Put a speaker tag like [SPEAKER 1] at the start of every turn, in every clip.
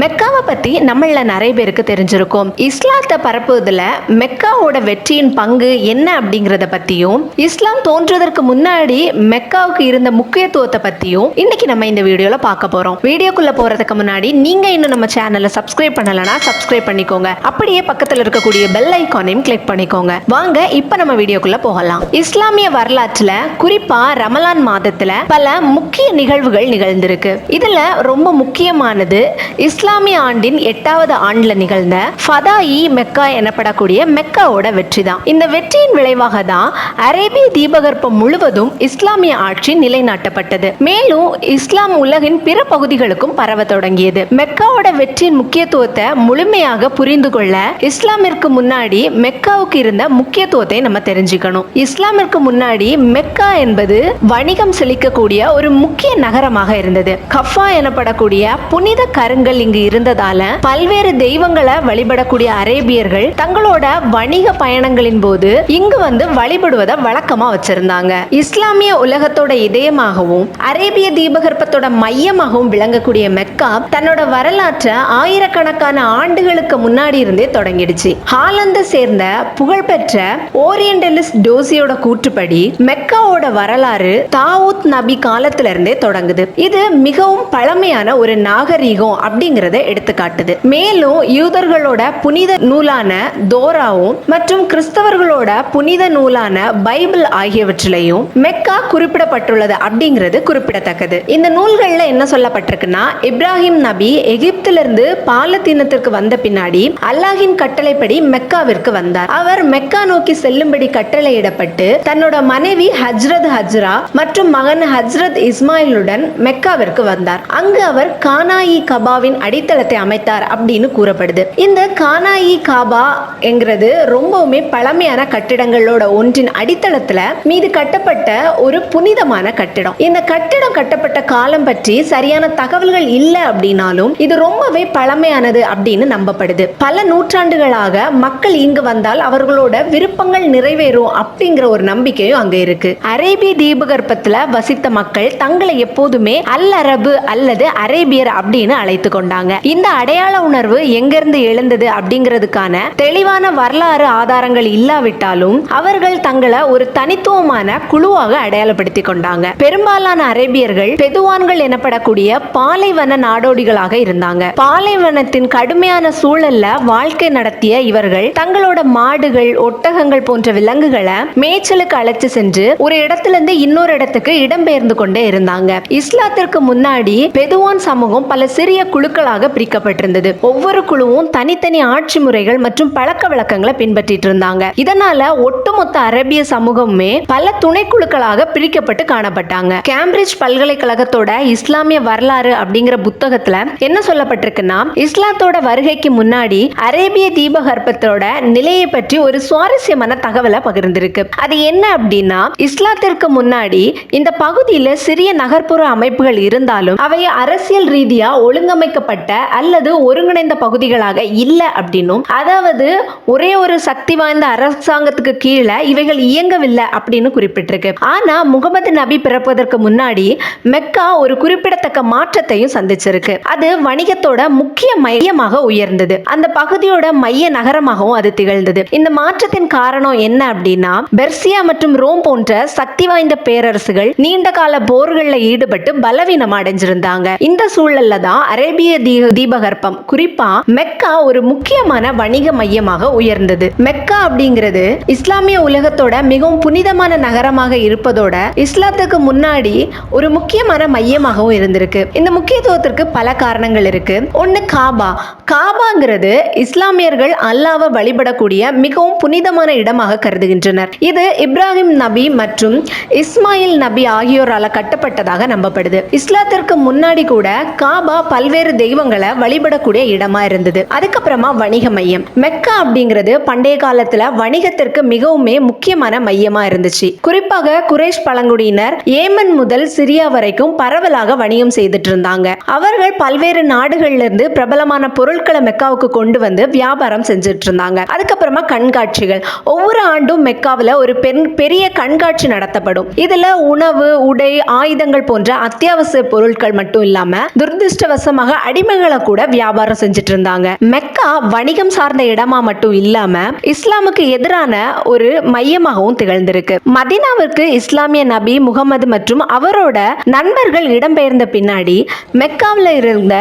[SPEAKER 1] மெக்காவை பத்தி நம்மள நிறைய பேருக்கு தெரிஞ்சிருக்கும். இஸ்லாத்தை பரப்புவதில் மெக்காவோட வெற்றியின் பங்கு என்ன அப்படிங்கிறத பத்தியும் இஸ்லாம் தோன்றுவதற்கு முன்னாடி மெக்காவுக்கு இருந்த முக்கியத்துவத்தை பத்தியும் இன்னைக்கு நம்ம இந்த வீடியோல பார்க்க போறோம். வீடியோக்குள்ள போறதுக்கு முன்னாடி நீங்க இன்னும் நம்ம சேனலை சப்ஸ்கிரைப் பண்ணலனா சப்ஸ்கிரைப் பண்ணிக்கோங்க. அப்படியே பக்கத்துல இருக்கக்கூடிய பெல் ஐக்கானையும் கிளிக் பண்ணிக்கோங்க. வாங்க இப்ப நம்ம வீடியோக்குள்ள போகலாம். இஸ்லாமிய வரலாற்றுல குறிப்பா ரமலான் மாதத்துல பல முக்கிய நிகழ்வுகள் நிகழ்ந்திருக்கு. இதுல ரொம்ப முக்கியமானது இஸ்லாம் இஸ்லாமிய ஆண்டின் எட்டாவது ஆண்டுல நிகழ்ந்த ஃபதா இ மெக்கா எனப்படக்கூடிய மெக்காவோட வெற்றி தான் இந்த வெற்றியின் விளைவாக தான் அரேபிய தீபகற்பம் முழுவதும் இஸ்லாமிய ஆட்சி நிலைநாட்டப்பட்டது. மேலும் இஸ்லாம் உலகின் பிற பகுதிகளுக்கும் பரவ தொடங்கியது. மெக்காவோட வெற்றியின் முக்கியத்துவத்தை முழுமையாக புரிந்து கொள்ள இஸ்லாமிற்கு முன்னாடி மெக்காவுக்கு இருந்த முக்கியத்துவத்தை நம்ம தெரிஞ்சுக்கணும். இஸ்லாமிற்கு முன்னாடி மெக்கா என்பது வணிகம் செழிக்கக்கூடிய ஒரு முக்கிய நகரமாக இருந்தது. கஃபா எனப்படக்கூடிய புனித கருங்கல் இங்கு இருந்ததால பல்வேறு தெய்வங்களை வழிபடக்கூடிய அரேபியர்கள் தங்களோட வணிக பயணங்களின் போது இங்கு வந்து வழிபடுவதை வழக்கமா வச்சிருந்தாங்க. இஸ்லாமிய உலகத்தோட இதயமாகவும் அரேபிய தீபகற்பத்தோட மையமாகவும் விளங்கக்கூடிய மெக்கா தன்னோட வரலாற்றை ஆயிரக்கணக்கான ஆண்டுகளுக்கு முன்னாடி இருந்தே தொடங்கிடுச்சு. ஹாலந்த சேர்ந்த புகழ்பெற்ற ஓரியண்டலிஸ்ட் டோசியோட கூற்றுப்படி மெக்காவோட வரலாறு தாவூத் நபி காலத்துல இருந்தே தொடங்குது. இது மிகவும் பழமையான ஒரு நாகரீகம் அப்படிங்கறத எடுத்துக்காட்டுது. மேலும் யூதர்களோட புனித நூலான தோராவும் மற்றும் கிறிஸ்தவர்களோட புனித நூலான பைபிள் ஆகியவற்றிலையும் மெக்கா குறிப்பிடப்பட்டுள்ளது அப்படிங்கிறது குறிப்பிடத்தக்கது. இந்த நூல்கள்ல என்ன சொல்லப்பட்டிருக்குன்னா இப்ராஹிம் நபி எகிப்திலிருந்து பாலத்தீனத்திற்கு வந்த பின்னாடி அல்லாஹின் கட்டளைப்படி மெக்காவிற்கு வந்தார். அவர் மெக்கா நோக்கி செல்லும்படி கட்டளையிடப்பட்டு தன்னோட மனைவி ஹஜ்ரத் ஹஜ்ரா மற்றும் மகன் ஹஜ்ரத் இஸ்மாயிலுடன் மெக்காவிற்கு வந்தார். அங்கு அவர் கானாயி கபாவின் அடித்தளத்தை அமைத்தார் அப்படின்னு கூறப்படுது. இந்த கானாயி காபா என்கிறது ரொம்பவுமே பழமையான கட்டிடங்களோட ஒன்றின் அடித்தளத்துல மீது கட்டப்பட்ட ஒரு புனிதமான கட்டிடம். இந்த கட்டிடம் கட்டப்பட்ட காலம் பற்றி சரியான தகவல்கள் இல்லை அப்படின்னாலும் இது ரொம்பவே பழமையானது அப்படின்னு நம்பப்படுது. பல நூற்றாண்டுகளாக மக்கள் இங்கு வந்தால் அவர்களோட விருப்பங்கள் நிறைவேறும் அப்படிங்கிற ஒரு நம்பிக்கையும் அங்க இருக்கு. அரேபிய தீபகற்பத்துல வசித்த மக்கள் தங்களை எப்போதுமே அல் அரபு அல்லது அரேபியர் அப்படின்னு அழைத்து கொண்டாங்க இந்த அடையாள உணர்வு எங்கிருந்து எழுந்தது அப்படிங்கிறதுக்கான தெளிவான வரலாறு ஆதாரங்கள் இல்லாவிட்டாலும் அவர்கள் தங்களை ஒரு தனித்துவமான குழுவாக அடையாளப்படுத்தி கொண்டாங்க. பெரும்பாலான அரேபியர்கள் பெதுவான்கள் எனப்படக்கூடிய பாலைவன நாடோடிகளாக இருந்தாங்க. பாலைவனத்தின் கடுமையான சூழல்ல வாழ்க்கை நடத்திய இவர்கள் தங்களோட மாடுகள் ஒட்டகங்கள் போன்ற விலங்குகளை மேய்ச்சலுக்கு அழைச்சு சென்று ஒரு இடத்துல இருந்து இன்னொரு இடத்துக்கு இடம்பெயர்ந்து கொண்டே இருந்தாங்க. இஸ்லாத்திற்கு முன்னாடி பெதுவான் சமூகம் பல சிறிய குழுக்கள் குழுக்களாக பிரிக்கப்பட்டிருந்தது. ஒவ்வொரு குழுவும் தனித்தனி ஆட்சி முறைகள் மற்றும் பழக்க வழக்கங்களை பின்பற்றிட்டு இருந்தாங்க. இதனால ஒட்டுமொத்த அரேபிய சமூகமுமே பல துணைக்குழுக்களாக பிரிக்கப்பட்டு காணப்பட்டாங்க. கேம்பிரிட்ஜ் பல்கலைக்கழகத்தோட இஸ்லாமிய வரலாறு அப்படிங்கிற புத்தகத்துல என்ன சொல்லப்பட்டிருக்குன்னா இஸ்லாத்தோட வருகைக்கு முன்னாடி அரேபிய தீபகற்பத்தோட நிலையை பற்றி ஒரு சுவாரஸ்யமான தகவலை பகிர்ந்திருக்கு. அது என்ன அப்படின்னா இஸ்லாத்திற்கு முன்னாடி இந்த பகுதியில சிறிய நகர்ப்புற அமைப்புகள் இருந்தாலும் அவை அரசியல் ரீதியா ஒழுங்கமைக்கப்பட்ட அல்லது ஒருங்கிணைந்த பகுதிகளாக இல்லை அப்படின்னும். அதாவது ஒரே ஒரு சக்தி வாய்ந்த அரசாங்கத்துக்கு கீழே இவைகள் இயங்கவில்லை அப்படின்னு குறிப்பிட்டிருக்கு. ஆனா முகமது நபி பிறப்பதற்கு முன்னாடி மெக்கா ஒரு குறிப்பிடத்தக்க மாற்றத்தையும் சந்திச்சிருக்கு. அது வணிகத்தோட முக்கிய மையமாக உயர்ந்தது. அந்த பகுதியோட மைய நகரமாகவும் அது திகழ்ந்தது. இந்த மாற்றத்தின் காரணம் என்ன அப்படின்னா பெர்சியா மற்றும் ரோம் போன்ற சக்தி வாய்ந்த பேரரசுகள் நீண்ட கால போர்களில் ஈடுபட்டு பலவீனம் அடைஞ்சிருந்தாங்க. இந்த சூழல்ல தான் அரேபிய தீபகற்பம். குறிப்பா மெக்கா ஒரு முக்கியமான வணிக மையமாக உயர்ந்தது. மெக்கா அப்படிங்கிறது இஸ்லாமிய உலகத்தோட மிகவும் புனிதமான நகரமாக இருப்பதோட இஸ்லாத்துக்கு முன்னாடி ஒரு முக்கியமான மையமாகவும் இருந்திருக்கு. இந்த முக்கியத்துவத்திற்கு பல காரணங்கள் இருக்கு. ஒன்னு காபா. காபாங்கிறது இஸ்லாமியர்கள் அல்லாவை வழிபடக்கூடிய மிகவும் புனிதமான இடமாக கருதுகின்றனர். இது இப்ராஹிம் நபி மற்றும் இஸ்மாயில் நபி ஆகியோரால கட்டப்பட்டதாக நம்பப்படுது. இஸ்லாத்திற்கு முன்னாடி கூட காபா பல்வேறு தெய்வ தெய்வங்களை வழிபடக்கூடிய இடமா இருந்தது. அதுக்கப்புறமா வணிக மையம். மெக்கா அப்படிங்கிறது பண்டைய காலத்துல வணிகத்திற்கு மிகவுமே முக்கியமான மையமா இருந்துச்சு. குறிப்பாக குரேஷ் பழங்குடியினர் ஏமன் முதல் சிரியா வரைக்கும் பரவலாக வணிகம் செய்துட்டு இருந்தாங்க. அவர்கள் பல்வேறு நாடுகள்ல இருந்து பிரபலமான பொருட்களை மெக்காவுக்கு கொண்டு வந்து வியாபாரம் செஞ்சுட்டு இருந்தாங்க. அதுக்கப்புறமா கண்காட்சிகள். ஒவ்வொரு ஆண்டும் மெக்காவில் ஒரு பெண் பெரிய கண்காட்சி நடத்தப்படும். இதுல உணவு உடை ஆயுதங்கள் போன்ற அத்தியாவசிய பொருட்கள் மட்டும் இல்லாம துரதிருஷ்டவசமாக அடிமைகளை கூட வியாபாரம் செஞ்சுட்டு இருந்தாங்க மெக்கா வணிகம் சார்ந்த இடமா மட்டும் இல்லாம இஸ்லாமுக்கு எதிரான ஒரு மையமாகவும் திகழ்ந்திருக்கு. மதினாவிற்கு இஸ்லாமிய நபி முகமது மற்றும் அவரோட நண்பர்கள் இடம்பெயர்ந்த பின்னாடி மெக்காவில் இருந்த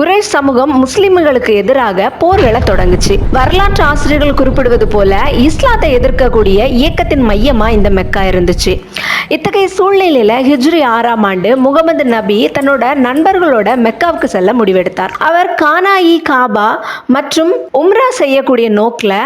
[SPEAKER 1] குரேஷ் சமூகம் முஸ்லிம்களுக்கு எதிராக போர்களை தொடங்குச்சு. வரலாற்று ஆசிரியர்கள் குறிப்பிடுவது போல இஸ்லாத்தை எதிர்க்கக்கூடிய இயக்கத்தின் மையமா இந்த மெக்கா இருந்துச்சு. இத்தகைய சூழ்நிலையில ஹிஜ்ரி ஆறாம் ஆண்டு முகமது நபி தன்னோட நண்பர்களோட மெக்காவுக்கு செல்ல முடிவெடுத்தார். அவர் கானாயி காபா மற்றும் உம்ரா செய்யக்கூடிய நோக்கில்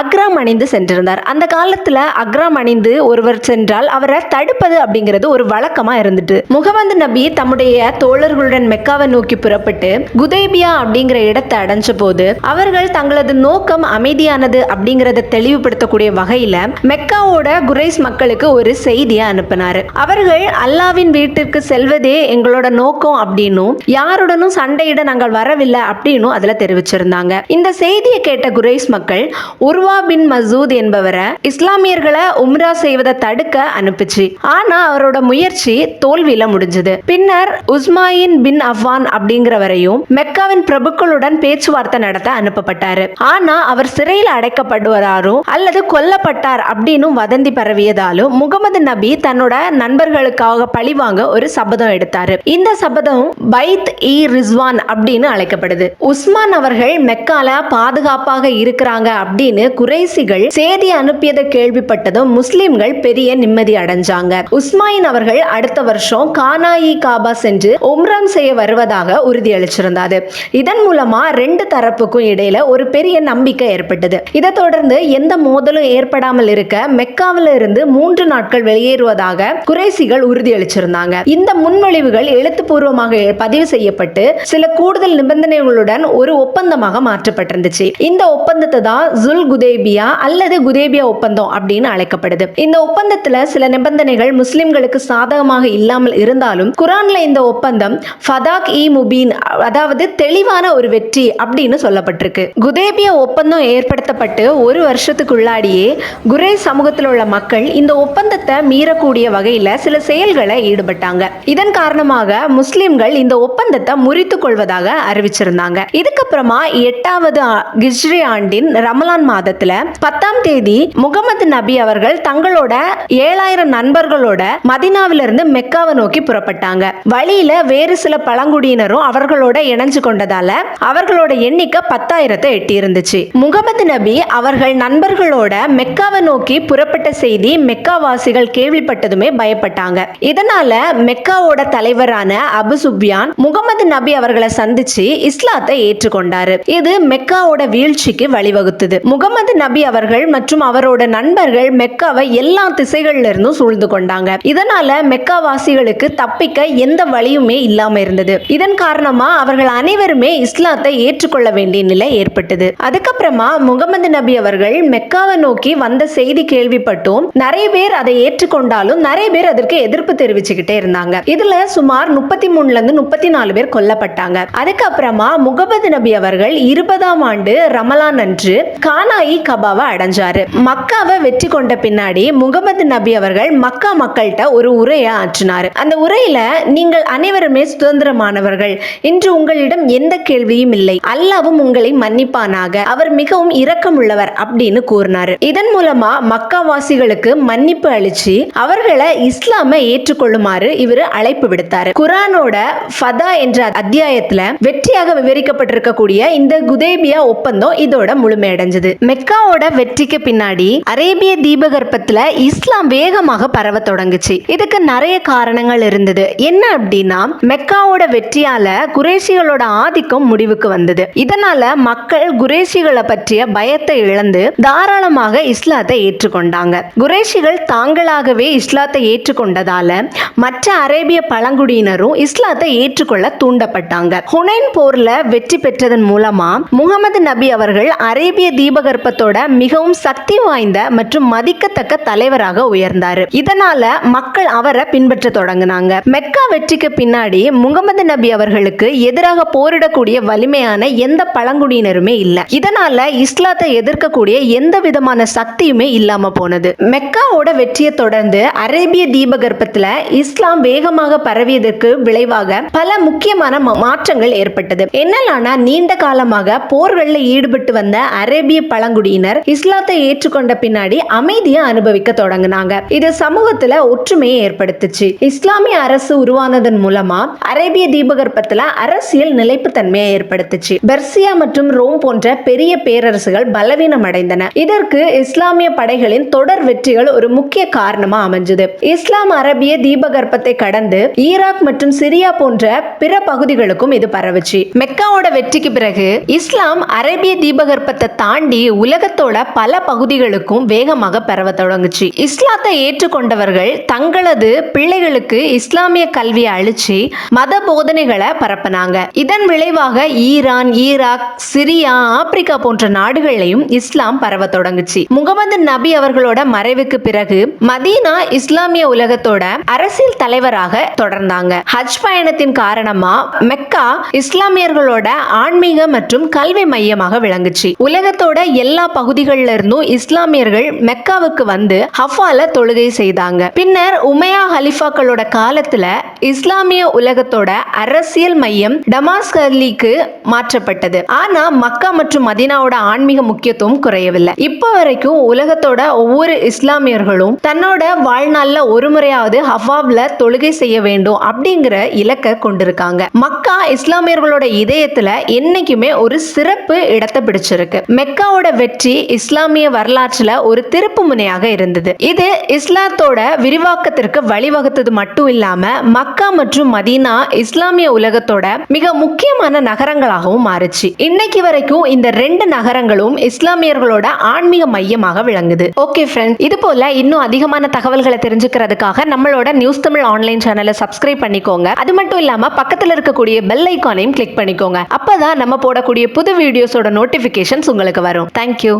[SPEAKER 1] அக்ராம் அணிந்து சென்றிருந்தார். அந்த காலத்தில் அக்ராம் அணிந்து ஒருவர் சென்றால் அவரை தடுப்பது அப்படிங்கிறது ஒரு வழக்கமாக இருந்துட்டு. முகமது நபி தம்முடைய தோழர்களுடன் மெக்காவை நோக்கி புறப்பட்டு குதேபியா அப்படிங்கிற இடத்தை அடைஞ்ச போது அவர்கள் தங்களது நோக்கம் அமைதியானது அப்படிங்கிறத தெளிவுபடுத்தக்கூடிய வகையில் மெக்காவோட குரேஸ் மக்களுக்கு ஒரு செய்தியை அனுப்பினார். அவர்கள் அல்லாவின் வீட்டிற்கு செல்வதே எங்களோட நோக்கம் அப்படின்னும் யாருடனும் சண்டையிட நாங்கள் வரவில்லை அப்படின்னு அதுல தெரிவிச்சிருந்தாங்க. இந்த செய்தியை கேட்ட குரேஸ் மக்கள் உர்வா பின் மசூத் என்பவரை இஸ்லாமியர்களை உம்ரா செய்வதை தடுக்க அனுப்பிச்சு. ஆனா அவரோட முயற்சி தோல்வியில முடிஞ்சது. பின்னர் உஸ்மாயின் பின் அஃவான் அப்படிங்கிறவரையும் மெக்காவின் பிரபுக்களுடன் பேச்சுவார்த்தை நடத்த அனுப்பப்பட்டாரு. ஆனா அவர் சிறையில் அடைக்கப்படுவதாரும் அல்லது கொல்லப்பட்டார் அப்படின்னு வதந்தி பரவியதாலும் முகமது நபி தன்னோட நண்பர்களுக்காக பழிவாங்க ஒரு சபதம் எடுத்தாரு. இந்த சபதம் பைத் இ ரிஸ்வான் அப்படின்னு அழைக்கப்படுது. உஸ்மான் அவர்கள் மெக்கால பாதுகாப்பாக இருக்கிறாங்க அப்படின்னு குறைசிகள் செய்தி அனுப்பியதை கேள்விப்பட்டதும் முஸ்லிம்கள் பெரிய நிம்மதி அடைஞ்சாங்க. உஸ்மாயின் அவர்கள் அடுத்த வருஷம் கானாயி காபா சென்று உம்ரம் செய்ய வருவதாக உறுதியளிச்சிருந்தாரு. இதன் மூலமா ரெண்டு தரப்புக்கும் இடையில ஒரு பெரிய நம்பிக்கை ஏற்பட்டது. இதை தொடர்ந்து எந்த மோதலும் ஏற்படாமல் இருக்க மெக்காவில இருந்து மூன்று நாட்கள் வெளியேறுவதாக குறைசிகள் உறுதியளிச்சிருந்தாங்க. இந்த முன்மொழிவுகள் எழுத்துப்பூர்வமாக பதிவு செய்யப்பட்டு சில கூடுதல் நிபந்தனைகளுடன் ஒரு ஒப்பந்தமாக மாற்றப்பட்டிருந்துச்சு. இந்த ஒப்பந்தத்தை தான் ஜுல் குதேபியா அல்லது குதேபியா ஒப்பந்தம் அப்படின்னு அழைக்கப்படுது. இந்த ஒப்பந்தத்துல சில நிபந்தனைகள் முஸ்லிம்களுக்கு சாதகமாக இல்லாமல் இருந்தாலும் குரான்ல இந்த ஒப்பந்தம் ஃபதாக் இ முபீன் அதாவது தெளிவான ஒரு வெற்றி அப்படின்னு சொல்லப்பட்டிருக்கு. குதேபியா ஒப்பந்தம் ஏற்படுத்தப்பட்டு ஒரு வருஷத்துக்குள்ளாடியே குரே சமூகத்தில் உள்ள மக்கள் இந்த ஒப்பந்தத்தை மீறக்கூடிய வகையில சில செயல்களை ஈடுபட்டாங்க. இதன் காரணமாக முஸ்லிம்கள் இந்த ஒப்பந்தத்தை முறித்து கொள்வதாக அறிவிச்சிருந்தாங்க. இதுக்கப்புறமா எட்டாவது கிஜ்ரி ஆண்டின் ரமலான் மாதத்துல பத்தாம் தேதி முகமது நபி அவர்கள் தங்களோட ஏழாயிரம் நண்பர்களோட மதினாவிலிருந்து மெக்காவை நோக்கி புறப்பட்டாங்க. வழியில வேறு சில பழங்குடியினரும் அவர்களோட இணைஞ்சு கொண்டதால அவர்களோட எண்ணிக்கை பத்தாயிரத்தை எட்டி இருந்துச்சு முகமது நபி அவர்கள் நண்பர்களோட மெக்காவை நோக்கி புறப்பட்ட செய்தி மெக்காவாசிகள் கேள்விப்பட்டதுமே பயப்பட்டாங்க. இதனால மெக்காவோட தலைவரான அபு சுப்யான் முகமது நபி அவர்களை சந்திச்சு இஸ்லாத்தை ஏற்றுக்கொண்டாரு. இது மெக்காவோட வீழ்ச்சிக்கு வழிவகுத்தது. முகமது நபி அவர்கள் மற்றும் அவரோட நண்பர்கள் மெக்காவை எல்லா திசைகள்ல இருந்தும் சூழ்ந்து கொண்டாங்க. இதனால மெக்காவாசிகளுக்கு தப்பிக்க எந்த வழியுமே இல்லாம இருந்தது. இதன் காரணமா அவர்கள் அனைவருமே இஸ்லாத்தை ஏற்றுக்கொள்ள வேண்டிய நிலை ஏற்பட்டது. அதுக்கப்புறமா முகமது நபி அவர்கள் மெக்காவை நோக்கி வந்த செய்தி கேள்விப்பட்டும் நிறைய பேர் அதை ஏற்றுக்கொண்டாலும் நிறைய பேர் அதற்கு எதிர்ப்பு தெரிவிச்சுக்கிட்டே இருந்தாங்க. இதுல சுமார் முப்பத்தி மூணுல இருந்து முப்பத்தி நாலு பேர் கொல்லப்பட்டாங்க. அதுக்கப்புறமா முகமது நபி அவர்கள் இருபதாம் ஆண்டு ரமலான் அன்று கானாயி கபாவை அடைஞ்சாரு. மக்காவை வெற்றி கொண்ட பின்னாடி முகமது நபி அவர்கள் மக்கா மக்கள்கிட்ட ஒரு உரையை ஆற்றினார். அந்த உரையில நீங்கள் அனைவருமே சுதந்திரமானவர்கள். இன்று உங்களிடம் எந்த கேள்வியும் இல்லை. அல்லாவும் உங்களை மன்னிப்பானாக. அவர் மிகவும் இரக்கமுள்ளவர் அப்படின்னு கூறினாரு. இதன் மூலமா மக்காவாசிகளுக்கு மன்னிப்பு அளிச்சு அவர்களை இஸ்லாமை ஏற்றுக்கொள்ளுமாறு இவர் அழைப்பு விடுத்தார். குரானோட ஃபதா என்ற அத்தியாயத்துல வெற்றியாக விவரிக்கப்பட்டிருக்கக்கூடிய இந்த குதேபியா ஒப்பந்தம் இதோட முழுமையடைஞ்சது. மெக்காவோட வெற்றிக்கு பின்னாடி அரேபிய தீபகற்பத்துல இஸ்லாம் வேகமாக பரவ தொடங்குச்சு. இதுக்கு நிறைய காரணங்கள் இருந்தது. என்ன அப்படின்னா மெக்காவோட வெற்றியால குரேஷிகளோட ஆதிக்கம் முடிவுக்கு வந்தது. இதனால மக்கள் குரேஷிகளை பற்றிய பயத்தை இழந்து தாராளமாக இஸ்லாத்தை ஏற்றுக்கொண்டாங்க. குரேஷிகள் தாங்களாகவே இஸ்லாத்தை ஏற்றுக்கொண்டதால மற்ற அரேபிய பழங்குடியினரும் இஸ்லாத்தை ஏற்றுக்கொள்ள தூண்டப்பட்டாங்க. ஹுனைன் போர்ல வெற்றி பெற்றதன் மூலமா முகமது நபி அவர்கள் அரேபிய தீபகற்பத்தோட மிகவும் சக்தி வாய்ந்த மற்றும் மதிக்கத்தக்க தலைவராக உயர்ந்தார். இதனால மக்கள் அவரை பின்பற்ற தொடங்கினாங்க. மெக்கா வெற்றிக்கு பின்னாடி முகமது நபி அவர்களுக்கு எதிராக போரிடக்கூடிய வலிமையான எந்த பழங்குடியினருமே இல்ல. இதனால இஸ்லாத்தை எதிர்க்கக்கூடிய எந்த விதமான சக்தியுமே இல்லாம போனது. மெக்காவோட வெற்றியை தொடர்ந்து அரேபிய தீபகற்பத்துல இஸ்லாம் வேகமாக பரவியதற்கு விளைவாக பல முக்கியமான மாற்ற மாற்றங்கள் ஏற்பட்டது. என்னலானா நீண்ட காலமாக போர்களில் ஈடுபட்டு வந்த அரேபிய பழங்குடியினர் இஸ்லாத்தை ஏற்றுக்கொண்ட பின்னாடி அமைதியை அனுபவிக்க தொடங்கினாங்க. இது சமூகத்துல ஒற்றுமையை ஏற்படுத்துச்சு. இஸ்லாமிய அரசு உருவானதன் மூலமா அரேபிய தீபகற்பத்துல அரசியல் நிலைப்புத்தன்மையை ஏற்படுத்துச்சு. பெர்சியா மற்றும் ரோம் போன்ற பெரிய பேரரசுகள் பலவீனம் அடைந்தன இதற்கு இஸ்லாமிய படைகளின் தொடர் வெற்றிகள் ஒரு முக்கிய காரணமா அமைஞ்சது. இஸ்லாம் அரபிய தீபகற்பத்தை கடந்து ஈராக் மற்றும் சிரியா போன்ற பிற பகுதிகளுக்கும் இது பரவுச்சு. மெக்காவோட வெற்றிக்கு பிறகு இஸ்லாம் அரேபிய தீபகற்பத்தை தாண்டி உலகத்தோட பல பகுதிகளுக்கும் வேகமாக பரவ தொடங்குச்சு. இஸ்லாத்தை ஏற்றுக்கொண்டவர்கள் தங்களது பிள்ளைகளுக்கு இஸ்லாமிய கல்வியை அழிச்சு மத போதனைகளை பரப்பினாங்க. இதன் விளைவாக ஈரான் ஈராக் சிரியா ஆப்பிரிக்கா போன்ற நாடுகளையும் இஸ்லாம் பரவ தொடங்குச்சு. முகமது நபி அவர்களோட மறைவுக்கு பிறகு மதீனா இஸ்லாமிய உலகத்தோட அரசியல் தலைவராக தொடர்ந்தாங்க. ஹஜ் பயணத்தின் காரணமா மெக்கா இஸ்லாமியர்களோட ஆன்மீக மற்றும் கல்வி மையமாக விளங்குச்சு. உலகத்தோட எல்லா பகுதிகளில் இருந்தும் இஸ்லாமியர்கள் மெக்காவுக்கு வந்து ஹஃபால தொழுகை செய்தாங்க. பின்னர் உமையா ஹலிஃபாக்களோட காலத்துல இஸ்லாமிய உலகத்தோட அரசியல் மையம் டமாஸ்கர்லிக்கு மாற்றப்பட்டது. ஆனா மக்கா மற்றும் மதீனாவோட ஆன்மீக முக்கியத்துவம் குறையவில்லை. இப்போ வரைக்கும் உலகத்தோட ஒவ்வொரு இஸ்லாமியர்களும் தன்னோட வாழ்நாள்ல ஒரு முறையாவது ஹவாவ்ல தொழுகை செய்ய வேண்டும் அப்படிங்கிற இலக்கை கொண்டிருக்காங்க. மக்கா இஸ்லாமியர்களோட இதயத்துல என்னைக்குமே ஒரு சிறப்பு இடத்தை பிடிச்சிருக்கு. மெக்காவோட வெற்றி இஸ்லாமிய வரலாற்றுல ஒரு திருப்பு முனையாக இருந்தது. இது இஸ்லாத்தோட விரிவாக்கத்திற்கு வழிவகுத்தது மட்டும் இல்லாம மக்கா மற்றும் மதீனா இஸ்லாமிய உலகத்தோட மிக முக்கியமான நகரங்களாகவும் மாறுச்சு. இன்னைக்கு வரைக்கும் இந்த ரெண்டு நகரங்களும் இஸ்லாமியர்களோட ஆன்மீக மையமாக விளங்குது. ஓகே ஃப்ரெண்ட்ஸ் இது போல இன்னும் அதிகமான தகவல்களை தெரிஞ்சுக்கிறதுக்காக நம்மளோட நியூஸ் தமிழ் ஆன்லைன் சேனலை சப்ஸ்கிரைப் பண்ணிக்கோங்க. அது மட்டும் இல்லாம பக்கத்துல இருக்கக்கூடிய பெல் பெல் ஐக்கானையும் கிளிக் பண்ணிக்கோங்க. அப்பதான் நம்ம போடக்கூடிய புது வீடியோஸோட நோட்டிபிகேஷன்ஸ் உங்களுக்கு வரும். தேங்க்யூ